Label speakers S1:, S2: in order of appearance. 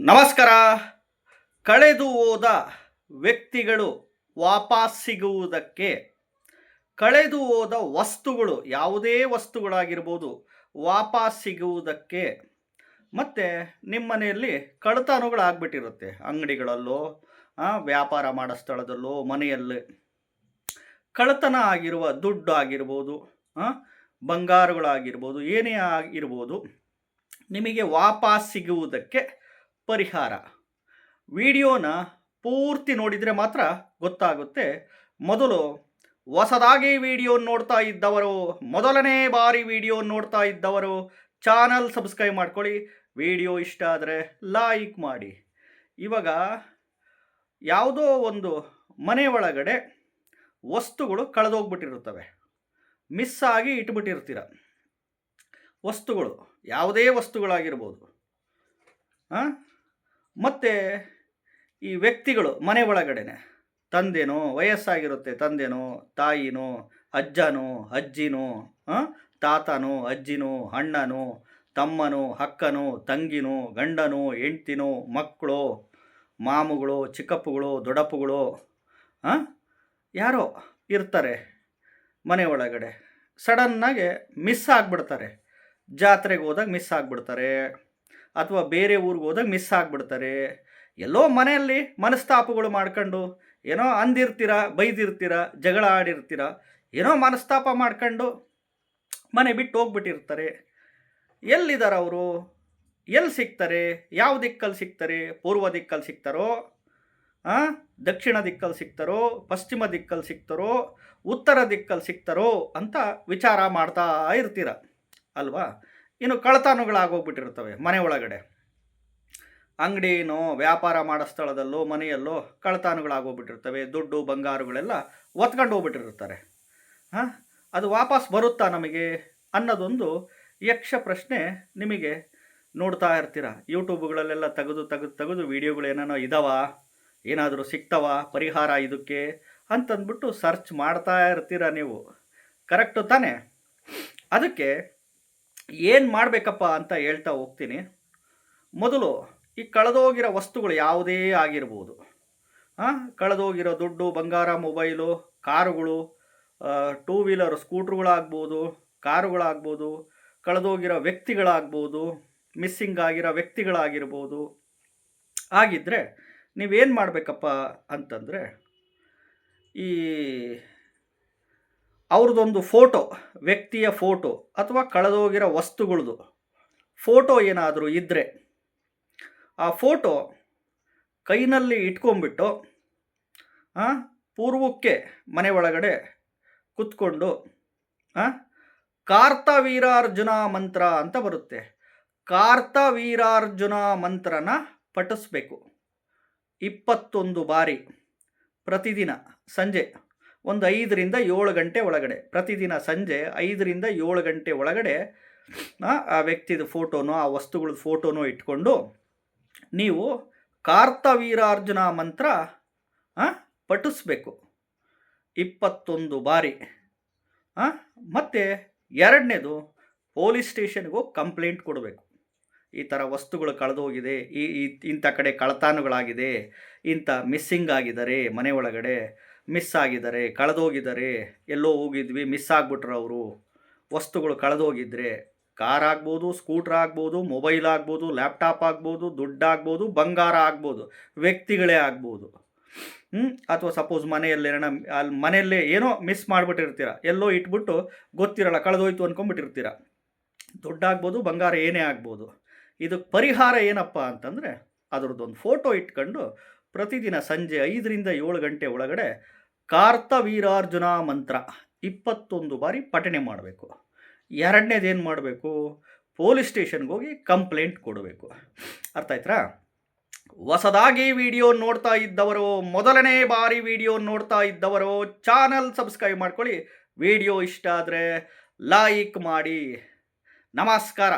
S1: ನಮಸ್ಕಾರ. ಕಳೆದು ಹೋದ ವ್ಯಕ್ತಿಗಳು ವಾಪಸ್ ಸಿಗುವುದಕ್ಕೆ ಕಳೆದು ಹೋದ ವಸ್ತುಗಳು, ಯಾವುದೇ ವಸ್ತುಗಳಾಗಿರ್ಬೋದು ವಾಪಸ್ ಸಿಗುವುದಕ್ಕೆ ಮತ್ತು ನಿಮ್ಮ ಮನೆಯಲ್ಲಿ ಕಳ್ಳತನಗಳಾಗ್ಬಿಟ್ಟಿರುತ್ತೆ. ಅಂಗಡಿಗಳಲ್ಲೋ ವ್ಯಾಪಾರ ಮಾಡೋ ಸ್ಥಳದಲ್ಲೋ, ಮನೆಯಲ್ಲಿ ಕಳತನ ಆಗಿರುವ ದುಡ್ಡು ಆಗಿರ್ಬೋದು ಬಂಗಾರಗಳಾಗಿರ್ಬೋದು, ಏನೇ ಆಗಿರ್ಬೋದು, ನಿಮಗೆ ವಾಪಸ್ ಸಿಗುವುದಕ್ಕೆ ಪರಿಹಾರ. ವಿಡಿಯೋನ ಪೂರ್ತಿ ನೋಡಿದರೆ ಮಾತ್ರ ಗೊತ್ತಾಗುತ್ತೆ. ಮೊದಲು ಹೊಸದಾಗಿ ವಿಡಿಯೋ ನೋಡ್ತಾ ಇದ್ದವರು, ಮೊದಲನೇ ಬಾರಿ ವಿಡಿಯೋ ನೋಡ್ತಾ ಇದ್ದವರು, ಚಾನಲ್ ಸಬ್ಸ್ಕ್ರೈಬ್ ಮಾಡ್ಕೊಳ್ಳಿ. ವಿಡಿಯೋ ಇಷ್ಟ ಆದರೆ ಲೈಕ್ ಮಾಡಿ. ಇವಾಗ ಯಾವುದೋ ಒಂದು ಮನೆ ಒಳಗಡೆ ವಸ್ತುಗಳು ಕಳೆದೋಗ್ಬಿಟ್ಟಿರುತ್ತವೆ. ಮಿಸ್ ಆಗಿ ಇಟ್ಬಿಟ್ಟಿರ್ತೀರ. ವಸ್ತುಗಳು, ಯಾವುದೇ ವಸ್ತುಗಳಾಗಿರ್ಬೋದು. ಹಾಂ ಮತ್ತು ಈ ವ್ಯಕ್ತಿಗಳು ಮನೆ ಒಳಗಡೆನೆ. ತಂದೆನೋ, ವಯಸ್ಸಾಗಿರುತ್ತೆ ತಂದೆನೋ, ತಾಯಿನೋ, ಅಜ್ಜನೋ, ಅಜ್ಜಿನೋ ತಾತನೋ, ಅಜ್ಜಿನೋ, ಅಣ್ಣನೋ, ತಮ್ಮನೋ, ಅಕ್ಕನೋ, ತಂಗಿನೋ, ಗಂಡನೋ, ಹೆಂಡ್ತಿನೋ, ಮಕ್ಕಳು, ಮಾಮುಗಳು, ಚಿಕ್ಕಪ್ಪುಗಳು, ದೊಡ್ಡಪ್ಪುಗಳು ಯಾರೋ ಇರ್ತಾರೆ ಮನೆ ಒಳಗಡೆ. ಸಡನ್ನಾಗಿ ಮಿಸ್ ಆಗಿಬಿಡ್ತಾರೆ. ಜಾತ್ರೆಗೆ ಹೋದಾಗ ಮಿಸ್ ಆಗಿಬಿಡ್ತಾರೆ. ಅಥವಾ ಬೇರೆ ಊರಿಗೆ ಹೋದಾಗ ಮಿಸ್ ಆಗಿಬಿಡ್ತಾರೆ. ಎಲ್ಲೋ ಮನೆಯಲ್ಲಿ ಮನಸ್ತಾಪಗಳು ಮಾಡ್ಕೊಂಡು, ಏನೋ ಅಂದಿರ್ತೀರ, ಬೈದಿರ್ತೀರ, ಜಗಳ ಆಡಿರ್ತೀರ, ಏನೋ ಮನಸ್ತಾಪ ಮಾಡ್ಕೊಂಡು ಮನೆ ಬಿಟ್ಟು ಹೋಗ್ಬಿಟ್ಟಿರ್ತಾರೆ. ಎಲ್ಲಿದ್ದಾರೆ ಅವರು? ಎಲ್ಲಿ ಸಿಗ್ತಾರೆ? ಯಾವ ದಿಕ್ಕಲ್ಲಿ ಸಿಗ್ತಾರೆ? ಪೂರ್ವ ದಿಕ್ಕಲ್ಲಿ ಸಿಗ್ತಾರೋ? ದಕ್ಷಿಣ ದಿಕ್ಕಲ್ಲಿ ಸಿಗ್ತಾರೋ? ಪಶ್ಚಿಮ ದಿಕ್ಕಲ್ಲಿ ಸಿಗ್ತಾರೋ? ಉತ್ತರ ದಿಕ್ಕಲ್ಲಿ ಸಿಗ್ತಾರೋ? ಅಂತ ವಿಚಾರ ಮಾಡ್ತಾ ಇರ್ತೀರ. ಅಲ್ವಾ? ಇನ್ನು ಕಳ್ಳತನಗಳಾಗೋಗ್ಬಿಟ್ಟಿರ್ತವೆ ಮನೆ ಒಳಗಡೆ. ಅಂಗಡಿನೋ ವ್ಯಾಪಾರ ಮಾಡೋ ಸ್ಥಳದಲ್ಲೋ ಮನೆಯಲ್ಲೋ ಕಳ್ಳತನಗಳಾಗೋಗ್ಬಿಟ್ಟಿರ್ತವೆ ದುಡ್ಡು, ಬಂಗಾರಗಳೆಲ್ಲ ಒತ್ಕೊಂಡು ಹೋಗ್ಬಿಟ್ಟಿರ್ತಾರೆ ಹಾಂ? ಅದು ವಾಪಸ್ ಬರುತ್ತಾ ನಮಗೆ ಅನ್ನೋದೊಂದು ಯಕ್ಷ ಪ್ರಶ್ನೆ ನಿಮಗೆ ನೋಡ್ತಾ ಇರ್ತೀರ? ಯೂಟ್ಯೂಬ್ಗಳಲ್ಲೆಲ್ಲ ತೆಗೆದು ತೆಗೆದು ತೆಗೆದು ವೀಡಿಯೋಗಳು ಏನೇನೋ ಇದಾವ? ಏನಾದರೂ ಸಿಗ್ತವ? ಪರಿಹಾರ ಇದಕ್ಕೆ ಅಂತಂದ್ಬಿಟ್ಟು ಸರ್ಚ್ ಮಾಡ್ತಾ ಇರ್ತೀರ ನೀವು? ಕರೆಕ್ಟು ತಾನೇ? ಅದಕ್ಕೆ ಏನು ಮಾಡಬೇಕಪ್ಪ ಅಂತ ಹೇಳ್ತಾ ಹೋಗ್ತೀನಿ. ಮೊದಲು ಈ ಕಳೆದೋಗಿರೋ ವಸ್ತುಗಳು ಯಾವುದೇ ಆಗಿರ್ಬೋದು. ಹಾಂ ಕಳೆದೋಗಿರೋ ದುಡ್ಡು, ಬಂಗಾರ, ಮೊಬೈಲು, ಕಾರುಗಳು ಟೂ ವೀಲರ್ ಸ್ಕೂಟ್ರುಗಳಾಗ್ಬೋದು, ಕಾರುಗಳಾಗ್ಬೋದು, ಕಳೆದೋಗಿರೋ ವ್ಯಕ್ತಿಗಳಾಗ್ಬೋದು, ಮಿಸ್ಸಿಂಗ್ ಆಗಿರೋ ವ್ಯಕ್ತಿಗಳಾಗಿರ್ಬೋದು. ಆಗಿದ್ದರೆ ನೀವೇನು ಮಾಡಬೇಕಪ್ಪ ಅಂತಂದರೆ ಈ ಅವ್ರದ್ದೊಂದು ಫೋಟೋ, ವ್ಯಕ್ತಿಯ ಫೋಟೋ ಅಥವಾ ಕಳೆದೋಗಿರೋ ವಸ್ತುಗಳದು ಫೋಟೋ ಏನಾದರೂ ಇದ್ದರೆ ಆ ಫೋಟೋ ಕೈನಲ್ಲಿ ಇಟ್ಕೊಂಬಿಟ್ಟು ಪೂರ್ವಕ್ಕೆ ಮನೆ ಒಳಗಡೆ ಕುತ್ಕೊಂಡು ಕಾರ್ತವೀರಾರ್ಜುನ ಮಂತ್ರ ಅಂತ ಬರುತ್ತೆ. ಕಾರ್ತವೀರಾರ್ಜುನ ಮಂತ್ರನ ಪಠಿಸ್ಬೇಕು. ಇಪ್ಪತ್ತೊಂದು ಬಾರಿ ಪ್ರತಿದಿನ ಸಂಜೆ. ಒಂದು ಐದರಿಂದ ಏಳು ಗಂಟೆ ಒಳಗಡೆ. ಪ್ರತಿದಿನ ಸಂಜೆ ಐದರಿಂದ ಏಳು ಗಂಟೆ ಒಳಗಡೆ ಆ, ವ್ಯಕ್ತಿದ ಫೋಟೋನೋ ಆ ವಸ್ತುಗಳ ಫೋಟೋನೋ ಇಟ್ಕೊಂಡು ನೀವು ಕಾರ್ತವೀರಾರ್ಜುನ ಮಂತ್ರ ಪಠಿಸ್ಬೇಕು. ಇಪ್ಪತ್ತೊಂದು ಬಾರಿ ಮತ್ತು ಎರಡನೇದು ಪೊಲೀಸ್ ಸ್ಟೇಷನ್ಗೂ ಕಂಪ್ಲೇಂಟ್ ಕೊಡಬೇಕು. ಈ ಥರ ವಸ್ತುಗಳು ಕಳೆದೋಗಿದೆ ಈ- ಇಂಥ ಕಡೆ ಕಳತಾನುಗಳಾಗಿದೆ ಇಂಥ ಮಿಸ್ಸಿಂಗ್ ಆಗಿದ್ದಾರೆ ಮನೆ ಒಳಗಡೆ ಮಿಸ್ ಆಗಿದ್ದಾರೆ, ಕಳೆದೋಗಿದ್ದಾರೆ, ಎಲ್ಲೋ ಹೋಗಿದ್ವಿ, ಮಿಸ್ ಆಗಿಬಿಟ್ರು ಅವರು. ವಸ್ತುಗಳು ಕಳೆದೋಗಿದ್ರೆ ಕಾರ್ ಆಗ್ಬೋದು, ಸ್ಕೂಟ್ರ್ ಆಗ್ಬೋದು, ಮೊಬೈಲ್ ಆಗ್ಬೋದು, ಲ್ಯಾಪ್ಟಾಪ್ ಆಗ್ಬೋದು, ದುಡ್ಡು ಆಗ್ಬೋದು, ಬಂಗಾರ ಆಗ್ಬೋದು, ವ್ಯಕ್ತಿಗಳೇ ಆಗ್ಬೋದು. ಅಥವಾ ಸಪೋಸ್ ಮನೆಯಲ್ಲೇನ ಅಲ್ಲಿ ಮನೆಯಲ್ಲೇ ಏನೋ ಮಿಸ್ ಮಾಡಿಬಿಟ್ಟಿರ್ತೀರ, ಎಲ್ಲೋ ಇಟ್ಬಿಟ್ಟು ಗೊತ್ತಿರಲ್ಲ, ಕಳೆದೋಯ್ತು ಅಂದ್ಕೊಂಡ್ಬಿಟ್ಟಿರ್ತೀರ ದುಡ್ಡಾಗ್ಬೋದು ಬಂಗಾರ ಏನೇ ಆಗ್ಬೋದು. ಇದಕ್ಕೆ ಪರಿಹಾರ ಏನಪ್ಪ ಅಂತಂದರೆ, ಅದರದ್ದೊಂದು ಫೋಟೋ ಇಟ್ಕೊಂಡು ಪ್ರತಿದಿನ ಸಂಜೆ ಐದರಿಂದ ಏಳು ಗಂಟೆ ಒಳಗಡೆ ಕಾರ್ತವೀರಾರ್ಜುನ ಮಂತ್ರ ಇಪ್ಪತ್ತೊಂದು ಬಾರಿ ಪಠಣೆ ಮಾಡಬೇಕು. ಎರಡನೇದೇನು ಮಾಡಬೇಕು? ಪೊಲೀಸ್ ಸ್ಟೇಷನ್ಗೆ ಹೋಗಿ ಕಂಪ್ಲೇಂಟ್ ಕೊಡಬೇಕು. ಅರ್ಥ ಆಯ್ತಾ ಹೊಸದಾಗಿ ವಿಡಿಯೋ ನೋಡ್ತಾ ಇದ್ದವರು, ಮೊದಲನೇ ಬಾರಿ ವಿಡಿಯೋ ನೋಡ್ತಾ ಇದ್ದವರು, ಚಾನಲ್ ಸಬ್ಸ್ಕ್ರೈಬ್ ಮಾಡ್ಕೊಳ್ಳಿ. ವಿಡಿಯೋ ಇಷ್ಟ ಆದರೆ ಲೈಕ್ ಮಾಡಿ. ನಮಸ್ಕಾರ.